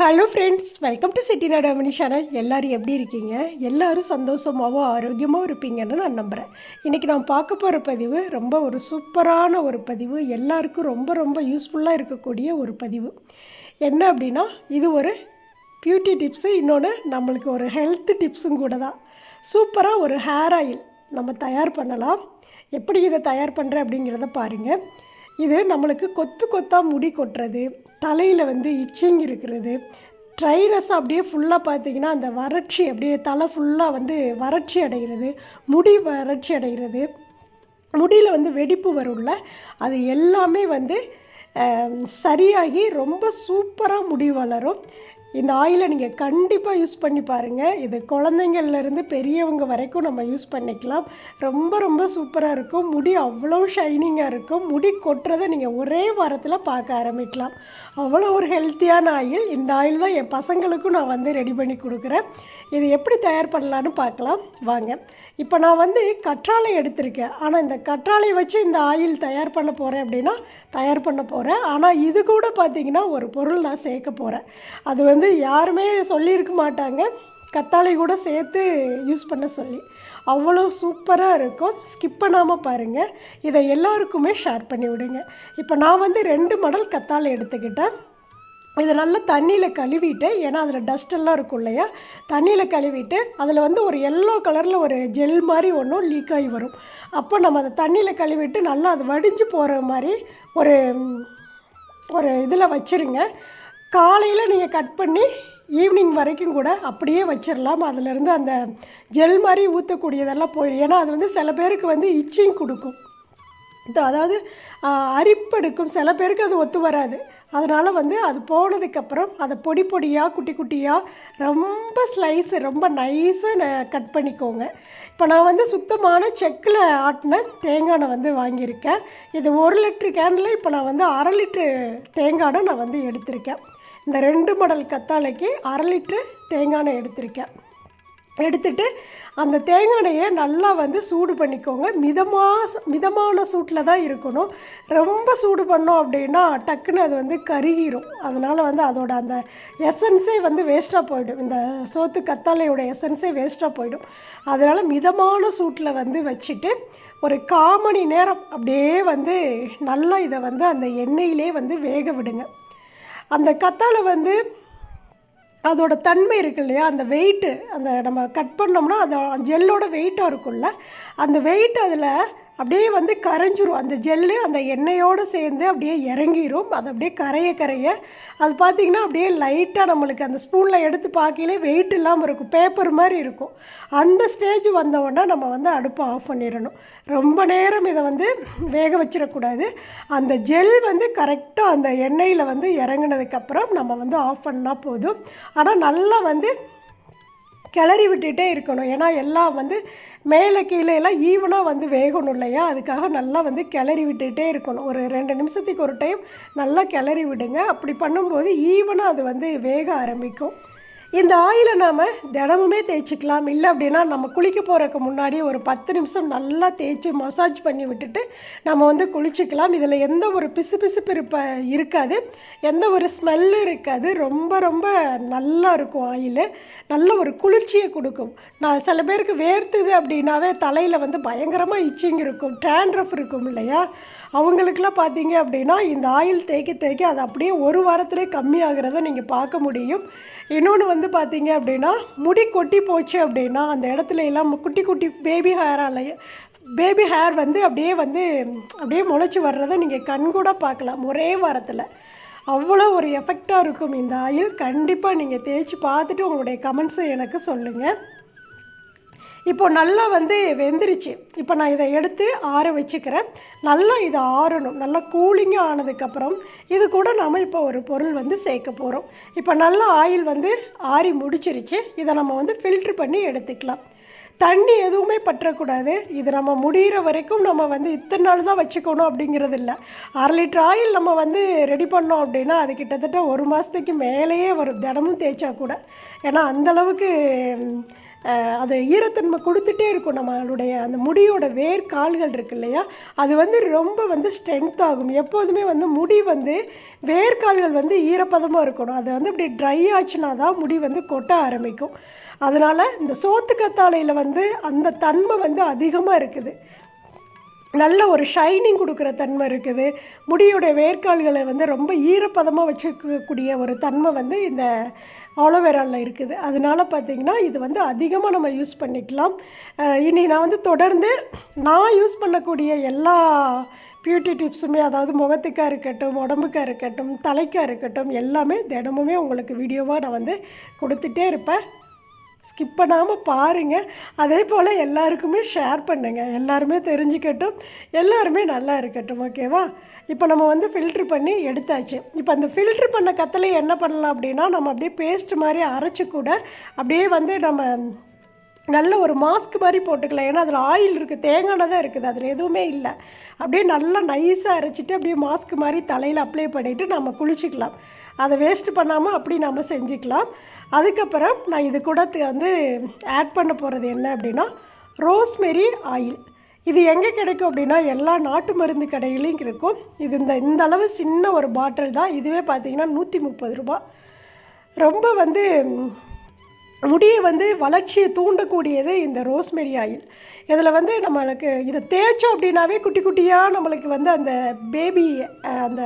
Hello friends welcome to Chitti Nadamani channel எல்லோரும் எப்படி இருக்கீங்க? எல்லோரும் சந்தோஷமாகவும் ஆரோக்கியமாகவும் இருப்பீங்கன்னு நான் நம்புகிறேன் இன்றைக்கி நான் பார்க்க போகிற பதிவு ரொம்ப ஒரு சூப்பரான ஒரு பதிவு. எல்லாருக்கும் ரொம்ப ரொம்ப யூஸ்ஃபுல்லாக இருக்கக்கூடிய ஒரு பதிவு. என்ன அப்படின்னா இது ஒரு பியூட்டி டிப்ஸு இன்னொன்று நம்மளுக்கு ஒரு ஹெல்த் டிப்ஸும் கூட தான். சூப்பராக ஒரு ஹேர் ஆயில் நம்ம தயார் பண்ணலாம். எப்படி இதை தயார் பண்ணுறேன் அப்படிங்கிறத பாருங்கள் இது நம்மளுக்கு கொத்து கொத்தாக முடி கொட்டுறது தலையில் வந்து இச்சிங் இருக்கிறது. ட்ரைனஸ் அப்படியே ஃபுல்லாக பார்த்தீங்கன்னா அந்த வறட்சி அப்படியே தலை ஃபுல்லாக வந்து வறட்சி அடைகிறது முடி வறட்சி அடைகிறது. முடியில் வந்து வெடிப்பு வரும்ல அது எல்லாமே வந்து சரியாகி ரொம்ப சூப்பராக முடி வளரும். இந்த ஆயிலை நீங்கள் கண்டிப்பாக யூஸ் பண்ணி பாருங்கள் இது குழந்தைங்கள்லேருந்து பெரியவங்க வரைக்கும் நம்ம யூஸ் பண்ணிக்கலாம். ரொம்ப ரொம்ப சூப்பராக இருக்கும். முடி அவ்வளோ ஷைனிங்காக இருக்கும். முடி கொட்டுறதை நீங்கள் ஒரே வாரத்தில் பார்க்க ஆரம்பிக்கலாம். அவ்வளோ ஒரு ஹெல்த்தியான ஆயில். இந்த ஆயில் தான் என் பசங்களுக்கும் நான் வந்து ரெடி பண்ணி கொடுக்குறேன். இது எப்படி தயார் பண்ணலான்னு பார்க்கலாம். வாங்க. இப்போ நான் வந்து கற்றாழை எடுத்திருக்கேன். ஆனால் இந்த கற்றாழை வச்சு இந்த ஆயில் தயார் பண்ண போகிறேன் அப்படின்னா தயார் பண்ண போகிறேன் ஆனால் இது கூட பார்த்தீங்கன்னா ஒரு பொருள் நான் சேர்க்க போகிறேன் அது வந்து யாருமே சொல்லியிருக்க மாட்டாங்க. கத்தாழை கூட சேர்த்து யூஸ் பண்ண சொல்லி. அவ்வளோ சூப்பராக இருக்கும். ஸ்கிப் பண்ணாமல் பாருங்கள் இதை எல்லாருக்குமே ஷேர் பண்ணி விடுங்க. இப்போ நான் வந்து ரெண்டு மடல் கத்தாழை எடுத்துக்கிட்டேன். இதை நல்லா தண்ணியில் கழுவிட்டு ஏன்னா அதில் டஸ்ட் எல்லாம் இருக்கும் இல்லையா? தண்ணியில் கழுவிட்டு அதில் வந்து ஒரு எல்லோ கலரில் ஒரு ஜெல் மாதிரி ஒன்றும் லீக் ஆகி வரும். அப்போ நம்ம அதை தண்ணியில் கழுவிட்டு நல்லா அது வடிஞ்சு போகிற மாதிரி ஒரு ஒரு இதில் வச்சுருங்க. காலையில் நீங்கள் கட் பண்ணி ஈவினிங் வரைக்கும் கூட அப்படியே வச்சிடலாம் அதிலேருந்து அந்த ஜெல் மாதிரி ஊற்றக்கூடியதெல்லாம் போயிடும் ஏன்னா அது வந்து சில பேருக்கு வந்து இச்சிங் கொடுக்கும். அதாவது அரிப்பெடுக்கும். சில பேருக்கு அது ஒத்து வராது. அதனால் வந்து அது போனதுக்கப்புறம் அதை பொடி பொடியாக குட்டி குட்டியாக ரொம்ப ஸ்லைஸு ரொம்ப நைஸாக கட் பண்ணிக்கோங்க. இப்போ நான் வந்து சுத்தமான செக்கில் ஆட்டின தேங்காய் எண்ணெய் வந்து வாங்கியிருக்கேன். இது ஒரு லிட்ரு கேனில் இப்போ நான் வந்து அரை லிட்ரு தேங்காய் எண்ணெய் நான் வந்து எடுத்திருக்கேன். இந்த ரெண்டு மடல் கத்தாழைக்கு அரை லிட்ரு தேங்காய் எண்ணெய் எடுத்திருக்கேன். எடுத்துட்டு அந்த தேங்காய் எண்ணெயை நல்லா வந்து சூடு பண்ணிக்கோங்க. மிதமாக மிதமான சூட்டில் தான் இருக்கணும். ரொம்ப சூடு பண்ணோம் அப்படின்னா டக்குன்னு அது வந்து கருகிரும். அதனால் வந்து அதோட அந்த எசன்ஸே வந்து வேஸ்ட்டாக போயிடும். இந்த சோத்து கத்தாழையோட எசன்ஸே வேஸ்ட்டாக போயிடும். அதனால் மிதமான சூட்டில் வந்து வச்சுட்டு ஒரு கால் மணி நேரம் அப்படியே வந்து நல்லா இதை வந்து அந்த எண்ணெயிலே வந்து வேக விடுங்க. அந்த கத்தாழை வந்து அதோட தன்மை இருக்கு இல்லையா? அந்த வெயிட்டு அந்த நம்ம கட் பண்ணோம்னா அந்த ஜெல்லோட வெயிட்டாக இருக்கும்ல? அந்த வெயிட் அதில் அப்படியே வந்து கரைஞ்சிரும். அந்த ஜெல்லு அந்த எண்ணெயோடு சேர்ந்து அப்படியே இறங்கிரும். அது அப்படியே கரைய கரைய. அது பார்த்திங்கன்னா அப்படியே லைட்டாக நம்மளுக்கு அந்த ஸ்பூனில் எடுத்து பார்க்கையிலே வெயிட் இல்லாமல் இருக்கும். பேப்பர் மாதிரி இருக்கும். அந்த ஸ்டேஜ் வந்தவொடனே நம்ம வந்து அடுப்பை ஆஃப் பண்ணிடணும். ரொம்ப நேரம் இதை வந்து வேக வச்சிடக்கூடாது. அந்த ஜெல் வந்து கரெக்டாக அந்த எண்ணெயில் வந்து இறங்குனதுக்கப்புறம் நம்ம வந்து ஆஃப் பண்ணால் போதும். ஆனால் நல்லா வந்து கிளறி விட்டுகிட்டே இருக்கணும். ஏன்னா எல்லாம் வந்து மேலே கீழே எல்லாம் ஈவனாக வந்து வேகணும் இல்லையா? அதுக்காக நல்லா வந்து கிளறி விட்டுகிட்டே இருக்கணும். ஒரு ரெண்டு நிமிஷத்துக்கு ஒரு டைம் நல்லா கிளறி விடுங்க. அப்படி பண்ணும்போது ஈவனாக அது வந்து வேக ஆரம்பிக்கும். இந்த ஆயிலை நாம் தினமுமே தேய்ச்சிக்கலாம். இல்லை அப்படின்னா நம்ம குளிக்க போகிறதுக்கு முன்னாடி ஒரு பத்து நிமிஷம் நல்லா தேய்ச்சி மசாஜ் பண்ணி விட்டுட்டு நம்ம வந்து குளிச்சுக்கலாம். இதில் எந்த ஒரு பிசு பிசுப்பு இருப்ப இருக்காது. எந்த ஒரு ஸ்மெல்லும் இருக்காது. ரொம்ப ரொம்ப நல்லா இருக்கும் ஆயில். நல்ல ஒரு குளிர்ச்சியை கொடுக்கும். நான் சில பேருக்கு வேர்த்துது அப்படின்னாவே தலையில் வந்து பயங்கரமாக இச்சிங் இருக்கும். டேண்ட்ரஃப் இருக்கும் இல்லையா? அவங்களுக்குலாம் பார்த்தீங்க அப்படின்னா இந்த ஆயில் தேய்க்க தேய்க்க அது அப்படியே ஒரு வாரத்திலே கம்மியாகிறத நீங்கள் பார்க்க முடியும். இன்னொன்று வந்து பார்த்தீங்க அப்படின்னா முடி கொட்டி போச்சு அப்படின்னா அந்த இடத்துல எல்லாம் குட்டி குட்டி பேபி ஹேரால் பேபி ஹேர் வந்து அப்படியே வந்து அப்படியே முளைச்சி வர்றதை நீங்கள் கண்கூட பார்க்கலாம் ஒரே வாரத்தில். அவ்வளோ ஒரு எஃபெக்டாக இருக்கும் இந்த ஆயில். கண்டிப்பாக நீங்கள் தேய்ச்சி பார்த்துட்டு உங்களுடைய கமெண்ட்ஸை எனக்கு சொல்லுங்கள் இப்போ நல்லா வந்து வெந்துருச்சு. இப்போ நான் இதை எடுத்து ஆற வச்சுக்கிறேன். நல்லா இது ஆறணும். நல்லா கூலிங்காக ஆனதுக்கப்புறம் இது கூட நாம் இப்போ ஒரு பொருள் வந்து சேர்க்க போகிறோம் இப்போ நல்லா ஆயில் வந்து ஆறி முடிச்சிருச்சு. இதை நம்ம வந்து ஃபில்ட்ரு பண்ணி எடுத்துக்கலாம். தண்ணி எதுவுமே பற்றக்கூடாது. இது நம்ம முடிகிற வரைக்கும் நம்ம வந்து இத்தனை நாள் தான் வச்சுக்கணும் அப்படிங்கிறது இல்லை. அரை லிட்டர் ஆயில் நம்ம வந்து ரெடி பண்ணோம் அப்படின்னா அது கிட்டத்தட்ட ஒரு மாதத்துக்கு மேலேயே வரும். தினமும் தேய்ச்சா கூட. ஏன்னா அந்தளவுக்கு அது ஈரத்தன்மை கொடுத்துட்டே இருக்கும். நம்மளுடைய அந்த முடியோட வேர் கால்கள் இருக்கு இல்லையா? அது வந்து ரொம்ப வந்து ஸ்ட்ரென்த் ஆகும். எப்போதுமே வந்து முடி வந்து வேர்கால்கள் வந்து ஈரப்பதமாக இருக்கணும். அது வந்து இப்படி ட்ரை ஆச்சுன்னா தான் முடி வந்து கொட்ட ஆரம்பிக்கும். அதனால் இந்த சோத்துக்கத்தாழையில் வந்து அந்த தன்மை வந்து அதிகமாக இருக்குது. நல்ல ஒரு ஷைனிங் கொடுக்குற தன்மை இருக்குது. முடியுடைய வேர்க்கால்களை வந்து ரொம்ப ஈரப்பதமாக வச்சுக்கக்கூடிய ஒரு தன்மை வந்து இந்த ஆலோவேராவில் இருக்குது. அதனால பார்த்திங்கன்னா இது வந்து அதிகமாக நம்ம யூஸ் பண்ணிக்கலாம். இனி நான் வந்து தொடர்ந்து நான் யூஸ் பண்ணக்கூடிய எல்லா பியூட்டி டிப்ஸுமே அதாவது முகத்துக்காக இருக்கட்டும் உடம்புக்காக இருக்கட்டும் தலைக்காக இருக்கட்டும் எல்லாமே தினமுமே உங்களுக்கு வீடியோவாக நான் வந்து கொடுத்துட்டே இருப்பேன். ஸ்கிப் பண்ணாமல் பாருங்கள் அதே போல் எல்லாருக்குமே ஷேர் பண்ணுங்கள் எல்லாருமே தெரிஞ்சுக்கட்டும். எல்லாருமே நல்லா இருக்கட்டும் ஓகேவா இப்போ நம்ம வந்து ஃபில்ட்ரு பண்ணி எடுத்தாச்சு. இப்போ அந்த ஃபில்ட்ரு பண்ண கத்தலையை என்ன பண்ணலாம் அப்படின்னா நம்ம அப்படியே பேஸ்ட் மாதிரி அரைச்சி கூட அப்படியே வந்து நம்ம நல்ல ஒரு மாஸ்க் மாதிரி போட்டுக்கலாம். ஏன்னா அதில் ஆயில் இருக்குது தேங்காய் தான் இருக்குது. அதில் எதுவுமே இல்லை. அப்படியே நல்லா நைஸாக அரைச்சிட்டு அப்படியே மாஸ்க் மாதிரி தலையில் அப்ளை பண்ணிவிட்டு நம்ம குளிச்சுக்கலாம். அதை வேஸ்ட் பண்ணாமல் அப்படி நம்ம செஞ்சுக்கலாம். அதுக்கப்புறம் நான் இது கூட வந்து ஆட் பண்ண போகிறது என்ன அப்படின்னா ரோஸ்மெரி ஆயில் இது எங்கே கிடைக்கும் அப்படின்னா எல்லா நாட்டு மருந்து கடையிலையும் இருக்கும். இது இந்த இந்த அளவு சின்ன ஒரு பாட்டில் தான். இதுவே பார்த்திங்கன்னா நூற்றி முப்பது ரூபா. ரொம்ப வந்து முடியை வந்து வளர்ச்சியை தூண்டக்கூடியது இந்த ரோஸ்மெரி ஆயில் இதில் வந்து நம்மளுக்கு இதை தேய்ச்சோம் அப்படின்னாவே குட்டி குட்டியாக நம்மளுக்கு வந்து அந்த பேபி அந்த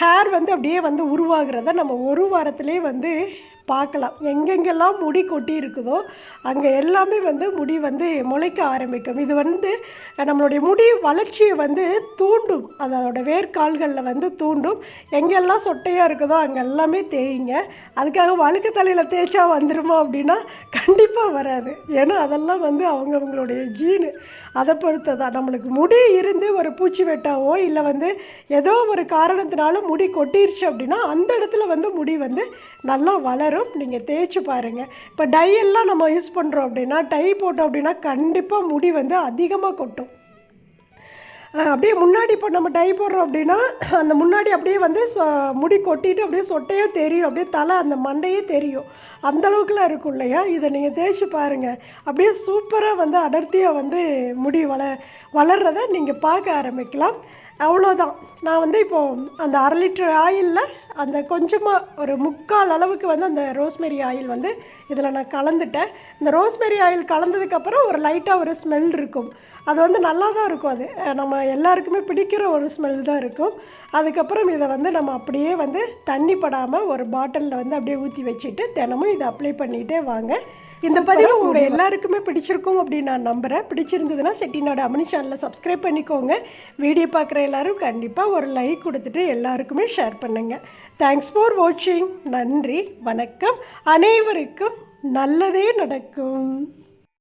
ஹேர் வந்து அப்படியே வந்து உருவாகிறத நம்ம ஒரு வாரத்துலேயே வந்து பார்க்கலாம். எங்கெங்கெல்லாம் முடி கொட்டி இருக்குதோ அங்கே எல்லாமே வந்து முடி வந்து முளைக்க ஆரம்பிக்கும். இது வந்து நம்மளுடைய முடி வளர்ச்சியை வந்து தூண்டும். அதோட வேர்க்கால்களில் வந்து தூண்டும். எங்கெல்லாம் சொட்டையாக இருக்குதோ அங்கே எல்லாமே தேய்ங்க. அதுக்காக வழுக்கு தலையில் தேய்ச்சா வந்துருமா அப்படின்னா கண்டிப்பாக வராது. ஏன்னா அதெல்லாம் வந்து அவங்கவுங்களுடைய ஜீனு. அதை பொறுத்து தான் நம்மளுக்கு முடி இருந்து ஒரு பூச்சி வெட்டாவோ இல்லை வந்து ஏதோ ஒரு காரணத்தினால முடி கொட்டிருச்சு அப்படின்னா அந்த இடத்துல வந்து முடி வந்து நல்லா வளரும். நீங்கள் தேய்ச்சி பாருங்கள் இப்போ டை எல்லாம் நம்ம யூஸ் பண்ணுறோம் அப்படின்னா டை போட்டோம் அப்படின்னா கண்டிப்பாக முடி வந்து அதிகமாக கொட்டும். அப்படியே முன்னாடி இப்போ நம்ம டை போடுறோம் அப்படின்னா அந்த முன்னாடி அப்படியே வந்து முடி கொட்டிட்டு அப்படியே சொட்டையே தெரியும். அப்படியே தலை அந்த மண்டையே தெரியும். அந்த அளவுக்குலாம் இருக்கும் இல்லையா? இதை நீங்கள் தேய்ச்சி பாருங்கள் அப்படியே சூப்பராக வந்து அடர்த்தியாக வந்து முடி வள வளர்றதை நீங்கள் பார்க்க ஆரம்பிக்கலாம். அவ்வளோதான். நான் வந்து இப்போது அந்த அரை லிட்டர் ஆயிலில் அந்த கொஞ்சமாக ஒரு முக்கால் அளவுக்கு வந்து அந்த ரோஸ்மெரி ஆயில் வந்து இதில் நான் கலந்துட்டேன். இந்த ரோஸ்மெரி ஆயில் கலந்ததுக்கப்புறம் ஒரு லைட்டாக ஒரு ஸ்மெல் இருக்கும். அது வந்து நல்லா தான் இருக்கும் அது. நம்ம எல்லாருக்குமே பிடிக்கிற ஒரு ஸ்மெல் தான் இருக்கும். அதுக்கப்புறம் இதை வந்து நம்ம அப்படியே வந்து தண்ணி படாமல் ஒரு பாட்டிலில் வந்து அப்படியே ஊற்றி வச்சுட்டு தினமும் இதை அப்ளை பண்ணிகிட்டே வாங்க. இந்த பதிவு உங்கள் எல்லாருக்குமே பிடிச்சிருக்கும் அப்படின்னு நான் நம்புகிறேன் பிடிச்சிருந்ததுன்னா செட்டிநாடு அமனி சேனலில் சப்ஸ்கிரைப் பண்ணிக்கோங்க. வீடியோ பார்க்குற எல்லாரும் கண்டிப்பாக ஒரு லைக் கொடுத்துட்டு எல்லாருக்குமே ஷேர் பண்ணுங்கள் தேங்க்ஸ் ஃபார் வாட்சிங் நன்றி வணக்கம். அனைவருக்கும் நல்லதே நடக்கும்.